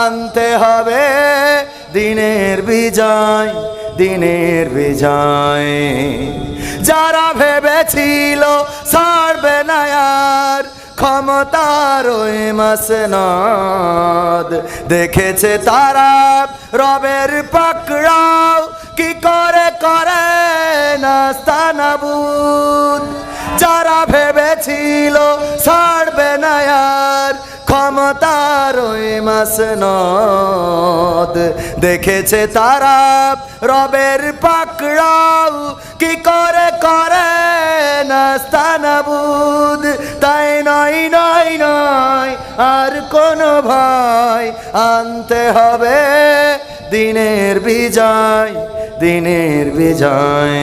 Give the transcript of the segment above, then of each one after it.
আনতে হবে। দিনের বিজয় দিনের বিজয়। যারা ভেবেছিল ছাড়বে না আর ক্ষমতার ওই মাসনদ দেখেছে তারা রবের পাকড়াও। কি করে করে নাস্তানাবুদ যারা ভেবেছিল ক্ষমতার ওই মাসনদ। দেখেছে তারা রবের পাকড়াও। কি করে করে নাস্তানাবুদ তাই নয় নয় নয়, আর কোনো ভয়। আনতে হবে দিনের বিজয় দিনের বিজয়।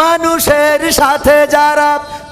মানুষের সাথে যারা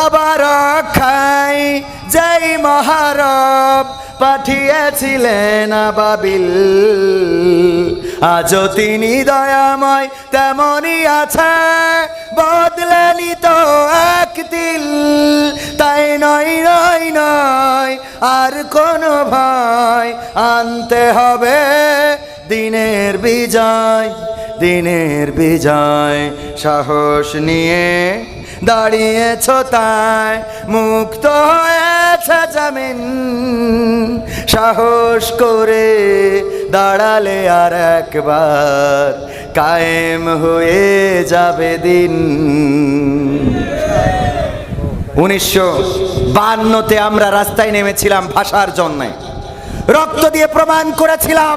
কাবার খাই যেই মহারব পাঠিয়েছিলেন আবাবিল। আজও তিনি দয়াময় তেমনই আছে, বদলেনি তো এক দিল তাই নয় নয় নয়, আর কোনো ভয় আনতে হবে দিনের বিজয়। দিনের বিজয়, সাহস নিয়ে দাঁড়িয়েছ তাই মুক্ত হয়েছে জমিন। সাহস করে দাঁড়ালে আর একবার কায়েম হয়ে যাবে দিন। উনিশশো বান্নতে আমরা রাস্তায় নেমেছিলাম ভাষার জন্যে। রক্ত দিয়ে প্রমাণ করেছিলাম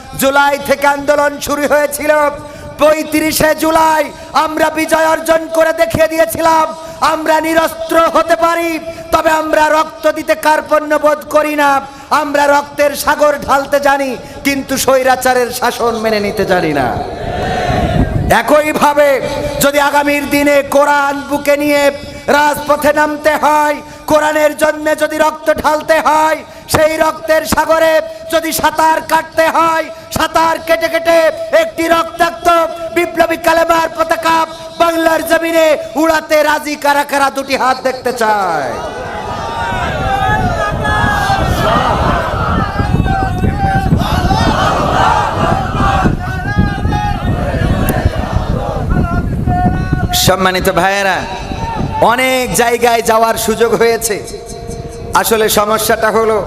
জুলাই থেকে আন্দোলন শুরু হয়েছিল। পঁয়ত্রিশে জুলাই আমরা বিজয় অর্জন করে দেখিয়ে দিয়েছিলাম, আমরা নিরস্ত্র হতে পারি, তবে আমরা রক্ত দিতে কার্পণ্য বোধ করি না, আমরা রক্তের সাগর ঢালতে জানি, কিন্তু স্বৈরাচারের শাসন মেনে নিতে জানি না। একইভাবে যদি আগামীর দিনে কোরআন বুকে নিয়ে রাজপথে নামতে হয়, কোরআনের জন্য যদি রক্ত ঢালতে হয় সেই রক্তের সাগরে যদি সাঁতার কাটতে হয়, সাঁতার কেটে কেটে একটি রক্তাক্ত বিপ্লবী কালেমার পতাকা বাংলার জমিনে উড়াতে রাজি কারা কারা দুটি হাত দেখতে চায়? সম্মানিত ভাইয়েরা, অনেক জায়গায় যাওয়ার সুযোগ হয়েছে। আসলে সমস্যাটা হলো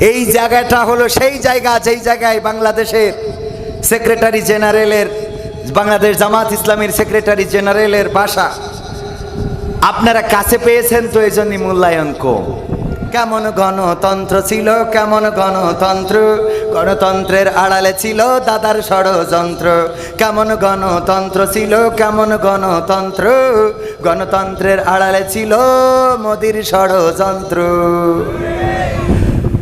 এই জায়গাটা হলো সেই জায়গা, যেই জায়গায় বাংলাদেশের সেক্রেটারি জেনারেলের বাংলাদেশ জামাত ইসলামীর সেক্রেটারি জেনারেলের বাসা। আপনারা কাছে পেয়েছেন তো এই জন্যই মূল্যায়ন কম। কেমন গণতন্ত্র ছিল, কেমন গণতন্ত্র? গণতন্ত্রের আড়ালে ছিল দাদার ষড়যন্ত্র। কেমন গণতন্ত্র ছিল, কেমন গণতন্ত্র? গণতন্ত্রের আড়ালে ছিল মোদির ষড়যন্ত্র।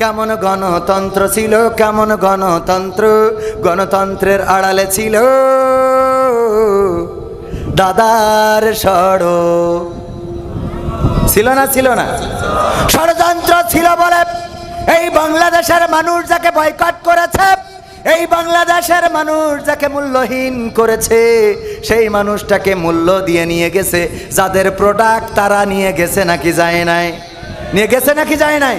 কেমন গণতন্ত্র ছিল, কেমন গণতন্ত্র? গণতন্ত্রের আড়ালে ছিল দাদার সড় ছিল না ছিল না। ষড়যন্ত্র ছিল বলে এই বাংলাদেশের মানুষ যাকে বয়কট করেছে, এই বাংলাদেশের মানুষ যাকে মূল্যহীন করেছে, সেই মানুষটাকে মূল্য দিয়ে নিয়ে গেছে। যাদের প্রোডাক্ট তারা নিয়ে গেছে নাকি যায় নাই? নিয়ে গেছে নাকি যায় নাই?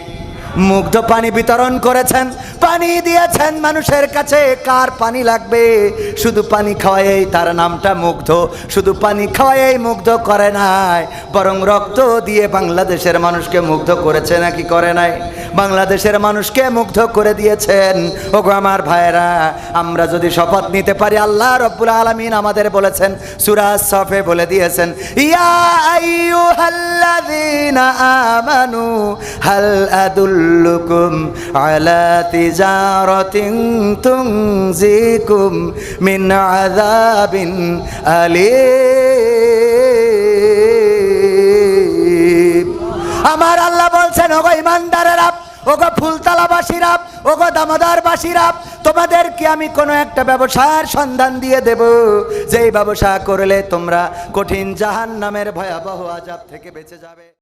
মুগ্ধ পানি বিতরণ করেছেন, পানি দিয়েছেন মানুষের কাছে, কার পানি লাগবে? শুধু পানি খাওয়াই তার নামটা মুগ্ধ, শুধু পানি খাওয়াই মুগ্ধ করে নাই, বরং রক্ত দিয়ে বাংলাদেশের মানুষকে মুগ্ধ করেছে নাকি করে নাই? বাংলাদেশের মানুষকে মুগ্ধ করে দিয়েছেন। ওগো আমার ভাইরা আমরা যদি শপথ নিতে পারি, আল্লাহ রব্বুল আলমিন আমাদের বলেছেন সুরাজ সফে বলে দিয়েছেন, ইয়া আমার আল্লাহ বলছেন ওগো ইমানদারেরা, ওগো ফুলতলাবাসীরা, ওগো দামোদরবাসীরা, তোমাদেরকে আমি কোনো একটা ব্যবসার সন্ধান দিয়ে দেব। যেই ব্যবসা করলে তোমরা কঠিন জাহান নামের ভয়াবহ আজাব থেকে বেঁচে যাবে।